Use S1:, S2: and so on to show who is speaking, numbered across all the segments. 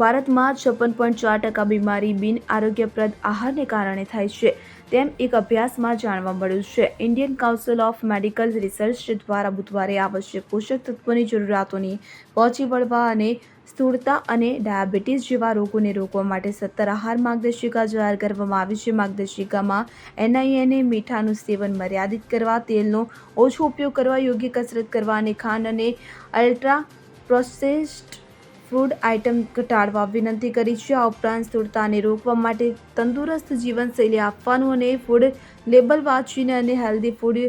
S1: ભારતમાં છપ્પન પોઈન્ટ ચાર ટકા બીમારી બિન આરોગ્યપ્રદ આહારને કારણે થાય છે. તેમ એક અભ્યાસમાં જાણવા મળ્યું છે. Indian council of medical research દ્વારા બુધવારે આવશ્યક પોષક તત્વોની જરૂરિયાતોની પહોંચી વળવા અને સ્થૂળતા અને ડાયાબિટીસ જેવા રોગોને રોકવા માટે સત્તર આહાર માર્ગદર્શિકા જાહેર કરવામાં આવી છે. માર્ગદર્શિકામાં એનઆઈએને મીઠાનું સેવન મર્યાદિત કરવા, તેલનો ઓછો ઉપયોગ કરવા, યોગ્ય કસરત કરવા અને ખાંડ અને અલ્ટ્રા પ્રોસેસ્ડ ફૂડ આઇટમ ઘટાડવા વિનંતી કરી છે. આ ઉપરાંત સ્થૂળતાને રોકવા માટે તંદુરસ્ત જીવનશૈલી આપવાનું અને ફૂડ લેબલ વાંચીને અને હેલ્ધી ફૂડ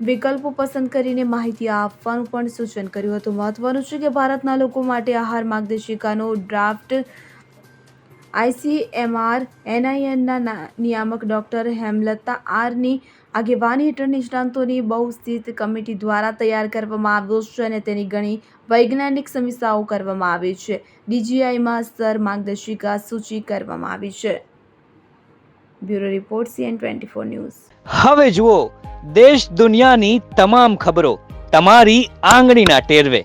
S1: વિકલ્પો પસંદ કરીને માહિતી આપવાનું પણ સૂચન કર્યું હતું. મહત્વનું છે કે ભારતના લોકો માટે આહાર માર્ગદર્શિકાનો ડ્રાફ્ટ આઈસીએમઆર એનઆઈએનના નિયામક ડોક્ટર હેમલતા આરની આગેવાની હેઠળ નિષ્ણાંતોની બહુસ્થિત કમિટી દ્વારા તૈયાર કરવામાં આવ્યો છે અને તેની ઘણી વૈજ્ઞાનિક સમીક્ષાઓ કરવામાં આવી છે. ડીજીઆઈમાં સ્તર માર્ગદર્શિકા સૂચિ કરવામાં આવી છે. Bureau report CN twenty four news.
S2: હવે જુઓ, દેશ દુનિયાની તમામ ખબરો તમારી આંગળીના ટેરવે.